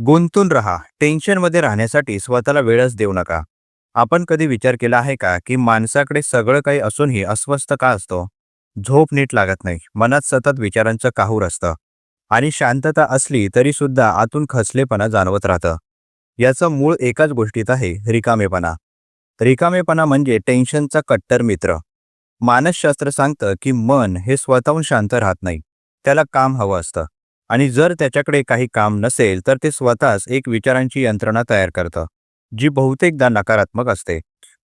गुंतून राहा. टेन्शनमध्ये राहण्यासाठी स्वतःला वेळच देऊ नका. आपण कधी विचार केला आहे का की माणसाकडे सगळं काही असूनही अस्वस्थ का असतो? झोप नीट लागत नाही. मनात सतत विचारांचं काहूर असतं. आणि शांतता असली तरी सुद्धा आतून खचलेपणा जाणवत राहतं. याचं मूळ एकाच गोष्टीत आहे रिकामेपणा. रिकामेपणा म्हणजे टेन्शनचा कट्टर मित्र. मानसशास्त्र सांगतं की मन हे स्वतःहून शांत राहत नाही. त्याला काम हवं असतं. आणि जर त्याच्याकडे काही काम नसेल तर ते स्वतःच एक विचारांची यंत्रणा तयार करतं जी बहुतेकदा नकारात्मक असते.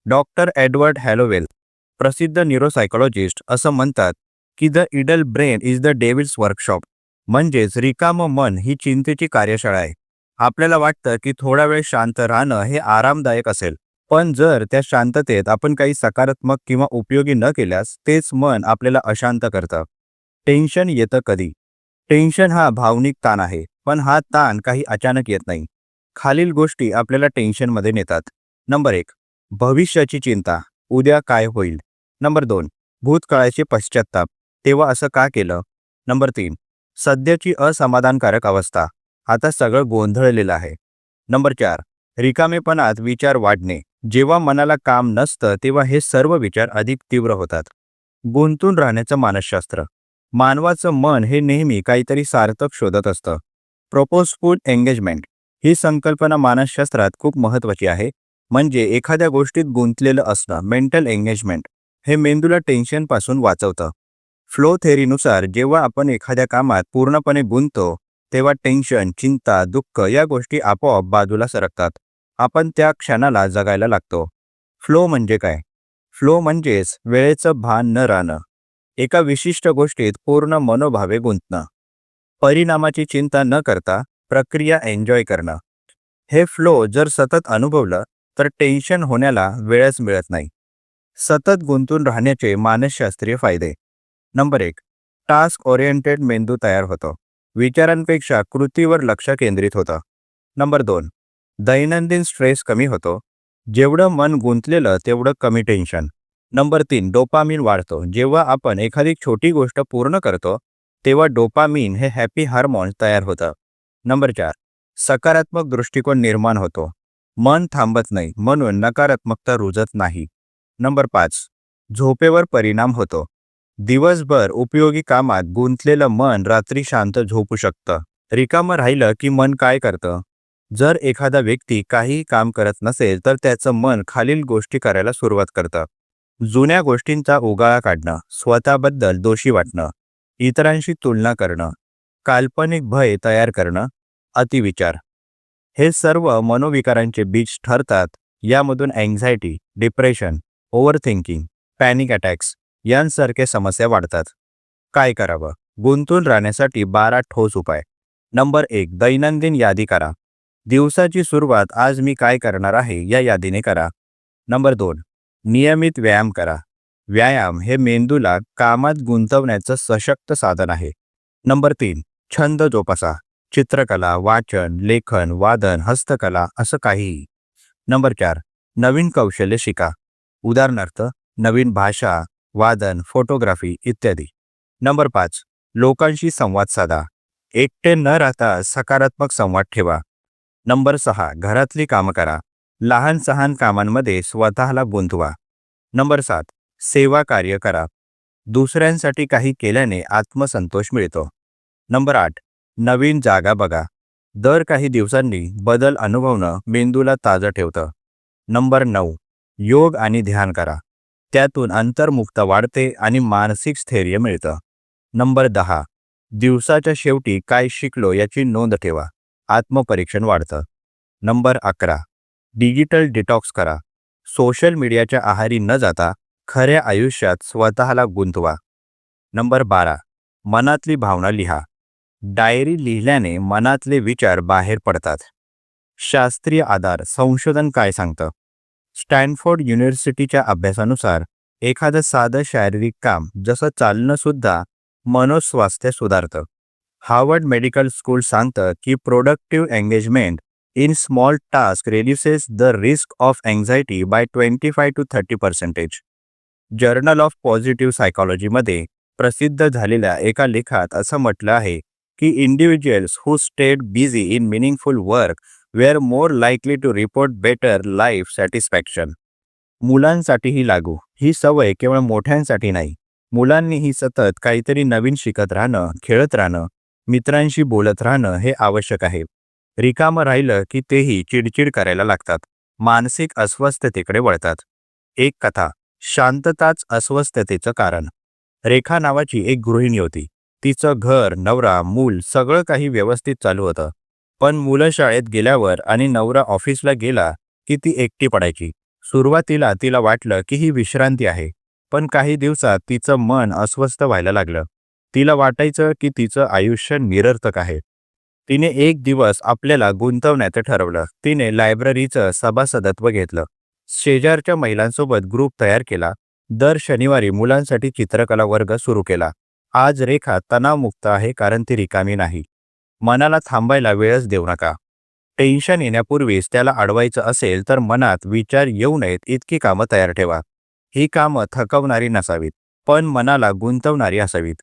डॉक्टर एडवर्ड हॅलोवेल प्रसिद्ध न्यूरोसायकोलॉजिस्ट असं म्हणतात की the idle brain is the devil's workshop म्हणजेच रिकामं मन ही चिंतेची कार्यशाळा आहे. आपल्याला वाटतं की थोडा वेळ शांत राहणं हे आरामदायक असेल पण जर त्या शांततेत आपण काही सकारात्मक किंवा उपयोगी न केल्यास तेच मन आपल्याला अशांत करतं. टेन्शन येतं कधी? टेन्शन हा भावनिक ताण आहे पण हा ताण काही अचानक येत नाही. खालील गोष्टी आपल्याला टेन्शनमध्ये नेतात. नंबर एक भविष्याची चिंता. उद्या काय होईल? नंबर दोन भूतकाळाचे पश्चाताप तेव्हा असं का केलं? नंबर तीन सध्याची असमाधानकारक अवस्था. आता सगळं गोंधळलेलं आहे. नंबर चार रिकामेपणात विचार वाढणे. जेव्हा मनाला काम नसतं तेव्हा हे सर्व विचार अधिक तीव्र होतात. गुंतून राहण्याचं मानसशास्त्र. मानवाचं मन हे नेहमी काहीतरी सार्थक शोधत असतं. प्रपोजफुल एंगेजमेंट ही संकल्पना मानसशास्त्रात खूप महत्त्वाची आहे. म्हणजे एखाद्या गोष्टीत गुंतलेलं असणं मेंटल एंगेजमेंट हे मेंदूला टेन्शनपासून वाचवतं. फ्लो थेअरीनुसार जेव्हा आपण एखाद्या कामात पूर्णपणे गुंततो तेव्हा टेन्शन चिंता दुःख या गोष्टी आपोआप बाजूला सरकतात. आपण त्या क्षणाला जगायला लागतो. फ्लो म्हणजे काय? फ्लो म्हणजेच वेळेचं भान न राहणं. एका विशिष्ट गोष्टीत पूर्ण मनोभावे गुंतणं. परिणामाची चिंता न करता प्रक्रिया एन्जॉय करणं. हे फ्लो जर सतत अनुभवलं तर टेन्शन होण्याला वेळच मिळत नाही. सतत गुंतून राहण्याचे मानसशास्त्रीय फायदे. नंबर एक टास्क ओरिएंटेड मेंदू तयार होतो. विचारांपेक्षा कृतीवर लक्ष केंद्रित होतं. नंबर दोन दैनंदिन स्ट्रेस कमी होतो. जेवढं मन गुंतलेलं तेवढं कमी टेन्शन. नंबर तीन डोपामीन वाढतो. जेव्हा आपण एखादी छोटी गोष्ट पूर्ण करतो तेव्हा डोपामीन हे हॅपी हार्मोन तयार होतं. नंबर चार सकारात्मक दृष्टिकोन निर्माण होतो. मन थांबत नाही म्हणून नकारात्मकता रुजत नाही. नंबर पाच झोपेवर परिणाम होतो. दिवसभर उपयोगी कामात गुंतलेलं मन रात्री शांत झोपू शकतं. रिकामं राहिलं की मन काय करतं? जर एखादा व्यक्ती काही काम करत नसेल तर त्याचं मन खालील गोष्टी करायला सुरुवात करतं. जुन्या गोष्टींचा उगाळा काढणं स्वतःबद्दल दोषी वाटणं इतरांशी तुलना करणं काल्पनिक भय तयार करणं अतिविचार. हे सर्व मनोविकारांचे बीज ठरतात यामधून anxiety depression overthinking panic attacks यांसारख्या समस्या वाढतात. काय करावं? गुंतून राहण्यासाठी बारा ठोस उपाय. नंबर एक दैनंदिन यादी करा. दिवसाची सुरुवात आज मी काय करणार आहे? या यादीने करा. नंबर दोन नियमित व्यायाम करा. व्यायाम हे मेंदूला कामात गुंतवण्याचं सशक्त साधन आहे. नंबर तीन छंद जोपासा. चित्रकला वाचन लेखन वादन हस्तकला असं काहीही. नंबर चार नवीन कौशल्य शिका. उदाहरणार्थ नवीन भाषा वादन फोटोग्राफी इत्यादी. नंबर पाच लोकांशी संवाद साधा. एकटे न राहता सकारात्मक संवाद ठेवा. नंबर सहा घरातली कामं करा. लहान सहान कामांमध्ये स्वतःला गुंतवा. नंबर सात सेवा कार्य करा. दुसऱ्यांसाठी काही केल्याने आत्मसंतोष मिळतो. नंबर आठ नवीन जागा बघा. दर काही दिवसांनी बदल अनुभवणं मेंदूला ताजं ठेवतं. नंबर नऊ योग आणि ध्यान करा. त्यातून अंतर्मुक्त वाढते आणि मानसिक स्थैर्य मिळतं. नंबर दहा दिवसाच्या शेवटी काय शिकलो याची नोंद ठेवा. आत्मपरीक्षण वाढतं. नंबर अकरा डिजिटल डिटॉक्स करा. सोशल मीडियाच्या आहारी न जाता खऱ्या आयुष्यात स्वतःला गुंतवा. नंबर बारा. मनातली भावना लिहा. डायरी लिहिल्याने मनातले विचार बाहेर पडतात. शास्त्रीय आधार संशोधन काय सांगतं? स्टॅनफोर्ड युनिव्हर्सिटीच्या अभ्यासानुसार एखादं साधं शारीरिक काम जसं चालणं सुद्धा मनोस्वास्थ्य सुधारतं. हार्वर्ड मेडिकल स्कूल सांगतं की productive engagement in small task reduces the risk of anxiety by twenty five to thirty percentage journal of positive सायकॉलॉजीमध्ये प्रसिद्ध झालेल्या एका लेखात असं म्हटलं आहे की individuals who stayed busy in meaningful work were more likely to report better life satisfaction मुलांसाठीही लागू. ही सवय केवळ मोठ्यांसाठी नाही. मुलांनीही सतत काहीतरी नवीन शिकत राहणं खेळत राहणं मित्रांशी बोलत राहणं हे आवश्यक आहे. रिकामं राहिलं की तेही चिडचिड करायला लागतात. मानसिक अस्वस्थतेकडे वळतात. एक कथा. शांतताच अस्वस्थतेचं कारण. रेखा नावाची एक गृहिणी होती. तिचं घर नवरा मूल सगळं काही व्यवस्थित चालू होतं. पण मुलं शाळेत गेल्यावर आणि नवरा ऑफिसला गेला की ती एकटी पडायची. सुरुवातीला तिला वाटलं की ही विश्रांती आहे. पण काही दिवसात तिचं मन अस्वस्थ व्हायला लागलं. तिला वाटायचं की तिचं आयुष्य निरर्थक आहे. तिने एक दिवस आपल्याला गुंतवण्याचं ठरवलं. तिने लायब्ररीचं सभासदत्व घेतलं. शेजारच्या महिलांसोबत ग्रुप तयार केला. दर शनिवारी मुलांसाठी चित्रकला वर्ग सुरू केला. आज रेखा तणावमुक्त आहे कारण ती रिकामी नाही. मनाला थांबायला वेळच देऊ नका. टेन्शन येण्यापूर्वीच त्याला अडवायचं असेल तर मनात विचार येऊ नयेत इतकी कामं तयार ठेवा. ही कामं थकवणारी नसावीत पण मनाला गुंतवणारी असावीत.